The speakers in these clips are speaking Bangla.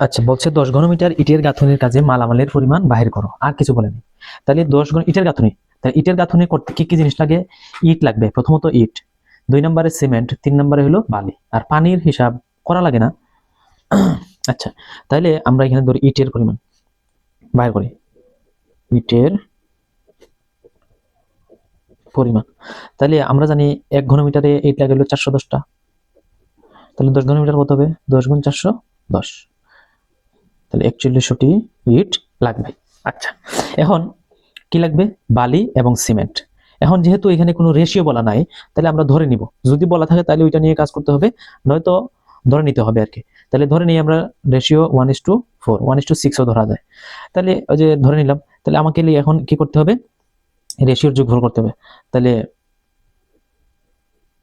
আচ্ছা বলছে দশ ঘনমিটার ইটের গাঁথনির কাজে মালামালের পরিমাণ বাহির করো। আর কিছু বলেনি। তাহলে দশ ঘন ইটের গাঁথনি। তাহলে ইটের গাঁথনি করতে কি কি জিনিস লাগে? ইট লাগবে, প্রথমত ইট। দুই নম্বরে সিমেন্ট, তিন নম্বরে হলো বালি। আর পানির হিসাব করা লাগে না। আচ্ছা তাহলে আমরা এখানে ধরি ইটের পরিমাণ। বাইর করি। ইটের পরিমাণ। তাহলে আমরা জানি এক ঘনমিটারে ইট লাগে হলো চারশো দশটা। তাহলে দশ ঘনমিটার কত হবে? দশ গুণ চারশো দশ। তাহলে একচল্লিশশোটি ইট লাগবে। আচ্ছা এখন কি লাগবে? বালি এবং সিমেন্ট। এখন যেহেতু এখানে কোনো রেশিও বলা নাই, তাহলে আমরা ধরে নিব। যদি বলা থাকে তাহলে ওইটা নিয়ে কাজ করতে হবে, নয়তো ধরে নিতে হবে আর কি তাহলে ধরে নিই আমরা ratio one is two four one is two সিক্সও ধরা যায়। তাহলে ওই যে ধরে নিলাম, তাহলে আমাকে এখন কি করতে হবে? রেশিওর যোগফল করতে হবে। তাহলে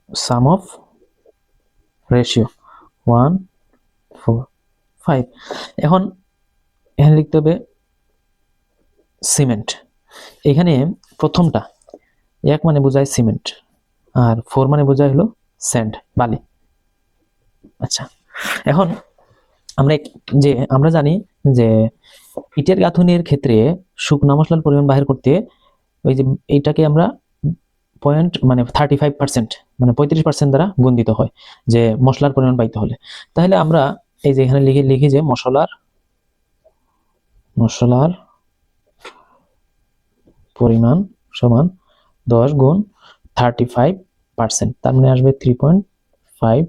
sum of ratio one four five. এখন এখানে লিখতে হবে সিমেন্ট। এখানে প্রথমটা, এক মানে বোঝায় সিমেন্ট, আর ফোর মানে বোঝায় হলো স্যান্ড, বালি। আচ্ছা এখন আমরা যে আমরা জানি যে ইটের গাঁথনির ক্ষেত্রে শুকনো মশলার পরিমাণ বাহির করতে ওই যে এইটাকে আমরা পয়েন্ট মানে থার্টি ফাইভ পার্সেন্ট মানে পঁয়ত্রিশ পার্সেন্ট দ্বারা গুণ দিতে হয় যে মশলার পরিমাণ পাইতে হলে। তাহলে আমরা এই যে এখানে লিখে, লিখি যে মশলার মশলার পরিমাণ সমান দশ গুণ থার্টি ফাইভ পার্সেন্ট তার মানে আসবে থ্রি পয়েন্ট ফাইভ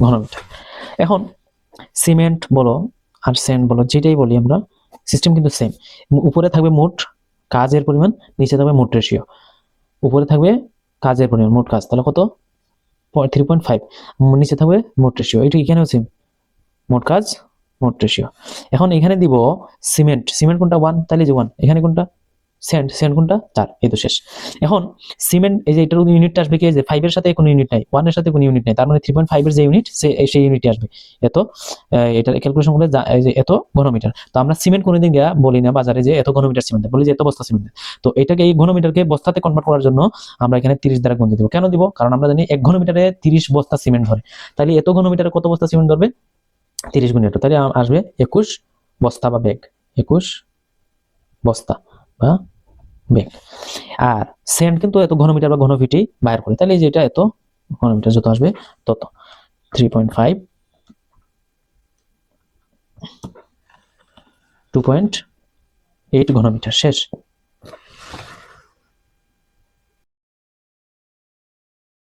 ঘনমিটার। এখন সিমেন্ট বলো আর সেন্ট বলো, যেটাই বলি আমরা সিস্টেম কিন্তু সেম উপরে থাকবে মোট কাজের পরিমাণ, নিচে থাকবে মোট রেশিও উপরে থাকবে কাজের পরিমাণ, মোট কাজ, তাহলে কত? থ্রি পয়েন্ট ফাইভ নিচে থাকবে মোট রেশিও এটা এখানেও সেম মোট কাজ মোট রেশিও এখন এখানে দিব সিমেন্ট সিমেন্ট কোনটা? ওয়ান তাহলে যে ওয়ান এখানে কোনটা? স্যান্ড স্যান্ড কোনটা? চার। এই তো শেষ। এখন সিমেন্ট এই যে এটার ইউনিটটা আসবে কি? যে ফাইভের সাথে কোনো ইউনিট নাই। ওয়ানের সাথে কোনো ইউনিট নাই। তার মানে থ্রি পয়েন্ট ফাইভের যে ইউনিট সেই ইউনিটে আসবে। এত আহ, এটা ক্যালকুলেশন করলে এত ঘনমিটার। তো আমরা সিমেন্ট কোনোদিন গিয়া বলি না বাজারে যে এত ঘনমিটার সিমেন্ট বলি যে এত বস্তা সিমেন্ট তো এটাকে এই ঘনমিটারকে বস্তাতে কনভার্ট করার জন্য আমরা এখানে তিরিশ দ্বারা গুণ দিয়ে দেবো। কেন দিব? কারণ আমরা জানি এক ঘনমিটারে তিরিশ বস্তা সিমেন্ট ধরে। তাহলে এত ঘনমিটারে কত বস্তা সিমেন্ট ধরবে? তিরিশ এটা তাহলে আসবে একুশ বস্তা বা ব্যাগ একুশ বস্তা বা ব্যাগ আর সেন্ট কিন্তু এত ঘনমিটার বা ঘনফিটি বাইর করে। তাহলে এই যে এটা এত ঘনমিটার যত আসবে তত। Three point five, two point eight ঘনমিটার, শেষ।